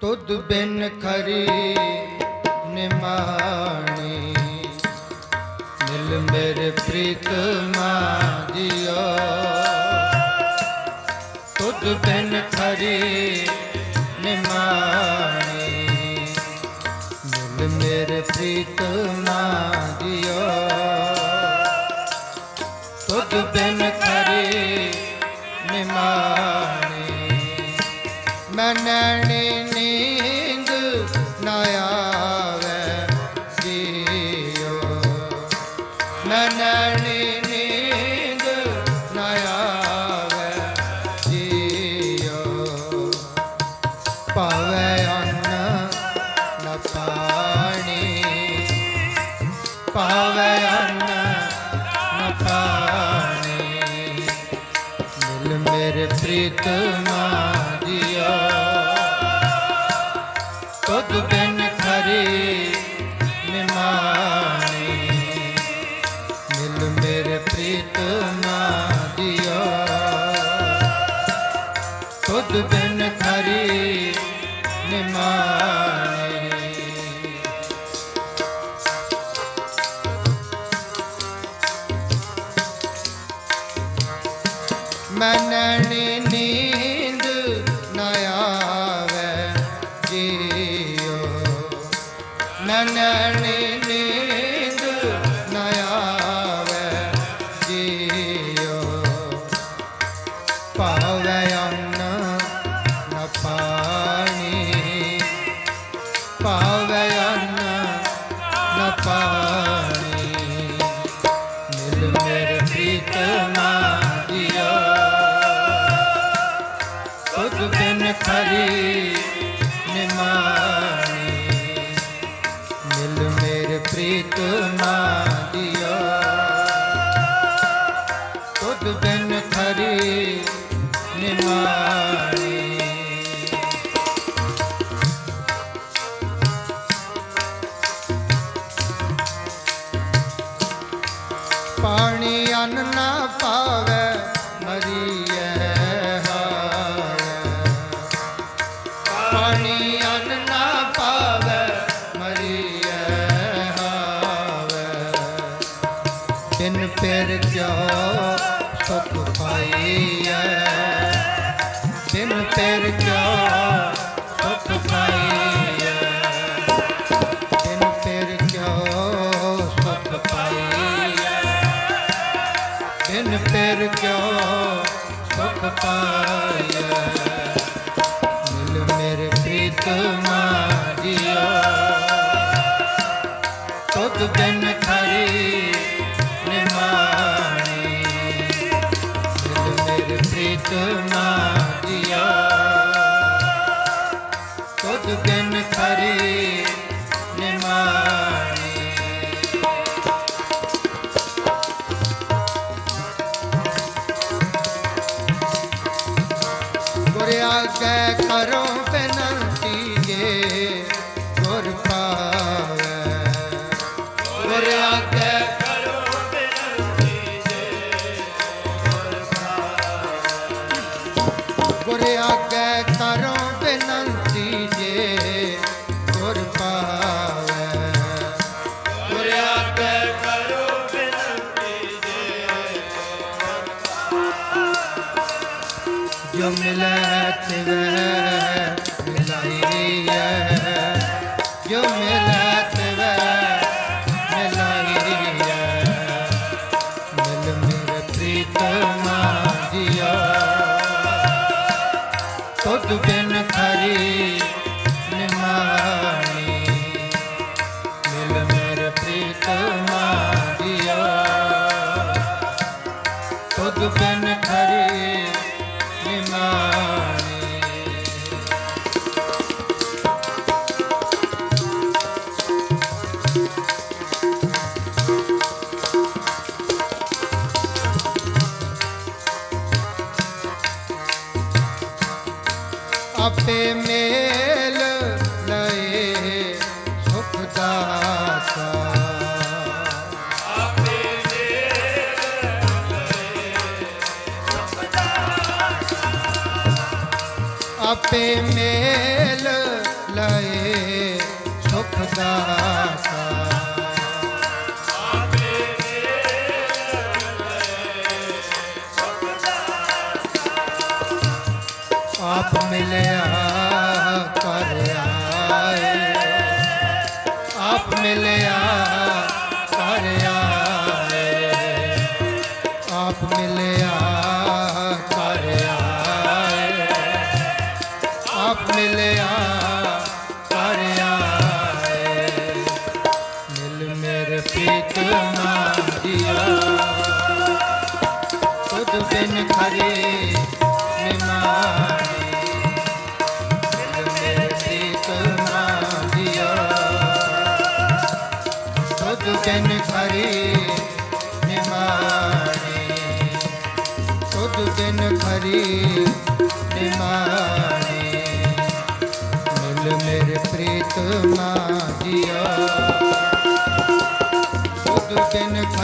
ਤੁਧ ਬਿਨ ਖਰੀ ਨਿਮਾਣੀ। ਮਿਲ ਮੇਰੇ ਪ੍ਰੀਤਮਾ ਦਿਓ ਤੁਧ ਬਿਨ ਖਰੀ My name is. The thing. পা ਪਾਣੀ ਅੰਨ ਨਾ ਪਾਵੇ। do bem. de.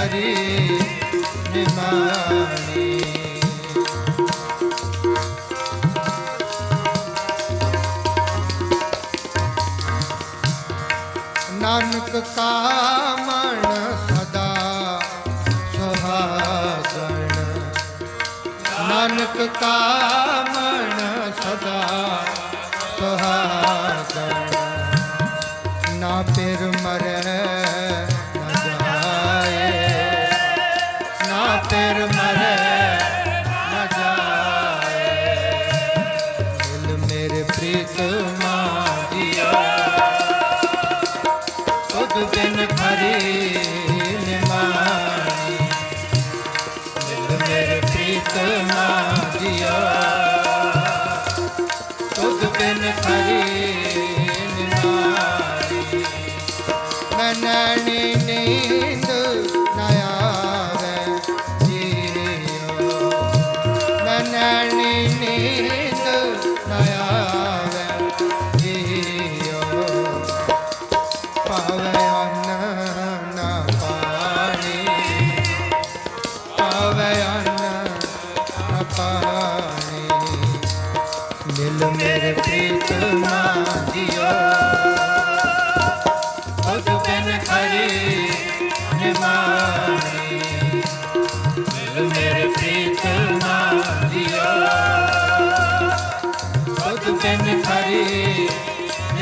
ਹਰੀ ਨਿਮਾਣੀ। ਨਾਨਕ ਕਾਮਣ ਸਦਾ ਸੁਹਾਸਣ ਨਾਨਕ ਕਾਮਣ ਸਦਾ ਸੁਹਾਸਣ ਨਾ ਪਿਰ ਮਰੇ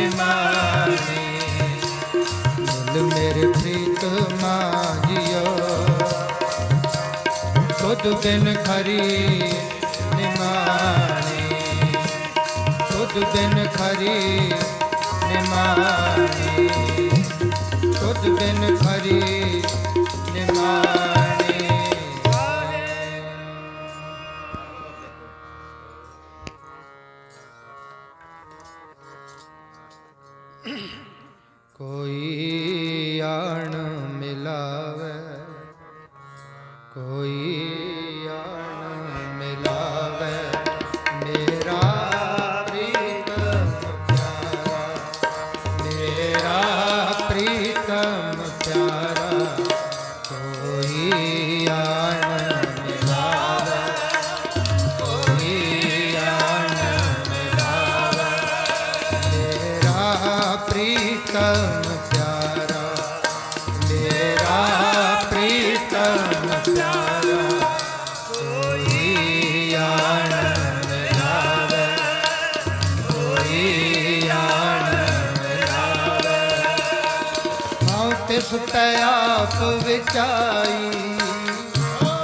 ਮਾਨੀ ਮੇਰੇ ਪ੍ਰੀਤ ਮਾਜਿਓ ਤੁਧ ਬਿਨ ਖਰੀ ਨਿਮਾਨੀ ਤੁਧ ਬਿਨ ਖਰੀ ਨਿਮਾਨੀ कोई ਤਿਸ ਤੈ ਆਪ ਵਿਚਾਈ।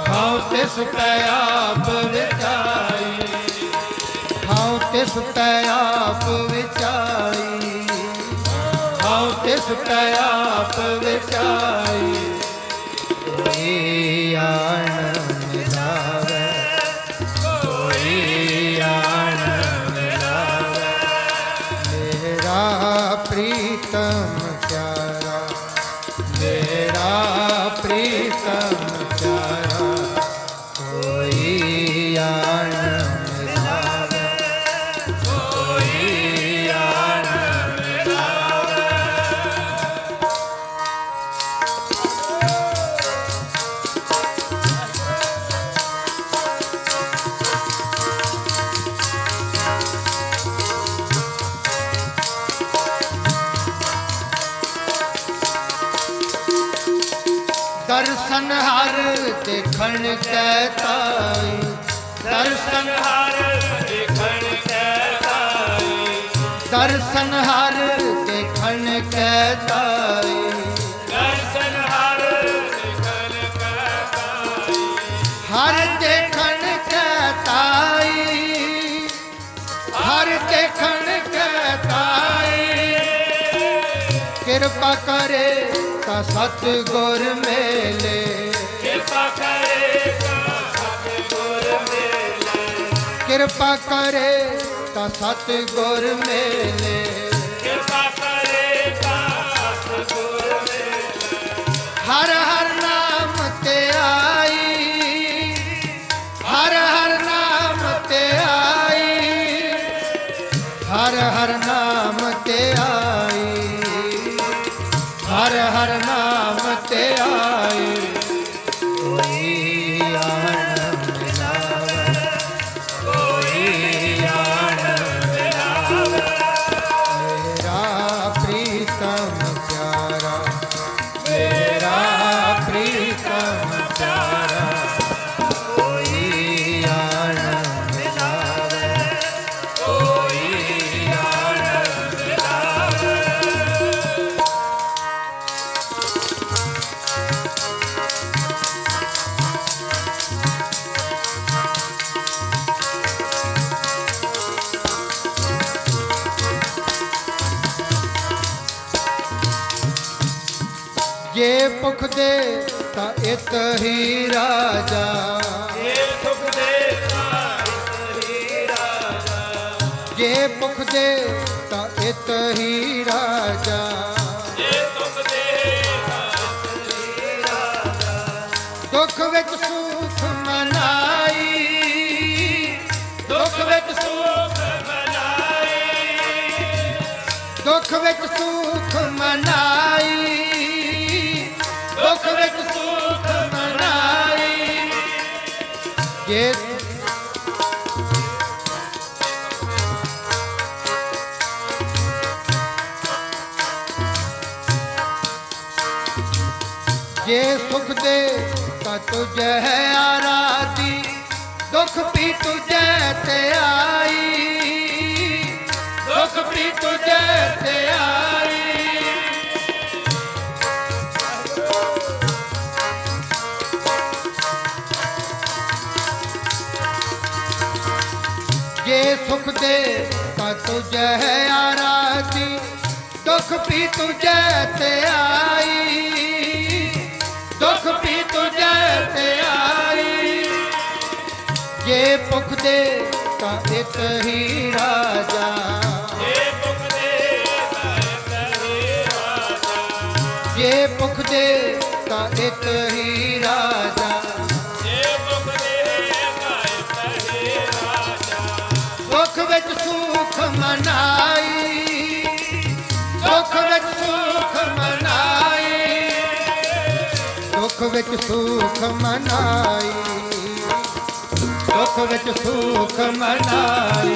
ਹਉ ਤਿਸ ਤੈ ਆਪ ਵਿਚਾਈ। ਹਉ ਤਿਸ ਤੈ ਆਪ ਵਿਚਾਈ। ਹਉ ਤਿਸ ਤੈ ਆਪ ਵਿਚਾਈ। ਦਰਸ਼ਨ ਹਰ ਕੈ ਤਾਈ, ਦਰਸ਼ਨ ਹਰ ਦੇਖਣ ਕੈ ਤਾਈ। ਦਰਸ਼ਨ ਹਰ ਦੇਖਣ ਕੈ ਤਾਈ। ਦਰਸ਼ਨ ਹਰ ਦੇਖਣ ਕੈ ਤਾਈ। ਹਰ ਦੇਖਣ ਕੈ ਤਾਈ। ਹਰ ਦੇਖਣ ਕੈ ਤਾਈ। ਕਿਰਪਾ ਕਰੇ ਤਾਂ ਸਤ ਗੁਰ ਮੇਲੇ। ਕਿਰਪਾ ਕਰੇ ਕਿਰਪਾ ਕਰੇ ਤਾਂ ਸਤ ਗੁਰ ਮੇਲੇ ਜੇ ਭੁਖ ਦੇ ਤਾਂ ਇਤ ਹੀ ਰਾਜਾ। ਜੇ ਸੁਖ ਦੇ, ਤਾਂ ਤੁਝੇ ਹੈ ਆਰਾਧੀ। ਦੁੱਖ ਵੀ ਤੁਝੇ ਤੇ ਆਈ। ਦੁਖ ਵੀ ਤੁਝੇ ਤੇ ਆਈ। ਜੇ ਸੁਖ ਦੇ, ਤਾਂ ਤੁਝੇ ਹੈ ਆਰਾਧੀ। ਦੁੱਖ ਵੀ ਤੁਝੇ ਤੇ ਆਈ। ਆਈ। ਜੇ ਭੁਖ ਦੇ ਤਾਂ ਇਤ ਹੀ ਰਾਜਾ। ਇਹ ਸੁਖ ਦੇ ਤਾਰੀ ਰਾਜਾ। ਜੇ ਭੁਖ ਦੇ ਤਾਂ ਇਤ ਵਿੱਚ ਸੁਖ ਮਨਾਈ ਦੁੱਖ ਵਿੱਚ ਸੁਖ ਮਨਾਈ।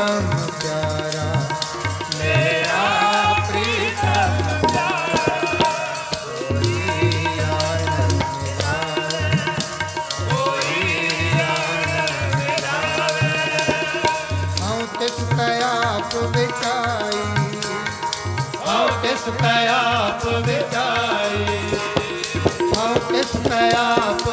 ਪ੍ਰੀਤਮ ਮੇਰਾ ਪ੍ਰੀਤਮ ਪਿਆਰਾ ਕੋਈ ਯਾਰ ਨਾ ਕੋਈ ਯਾਰ ਨਾ ਹਉ ਤਿਸ ਆਪ ਵਿਚਾਈ ਆਪ ਵਿਚਾਈ ਹਉ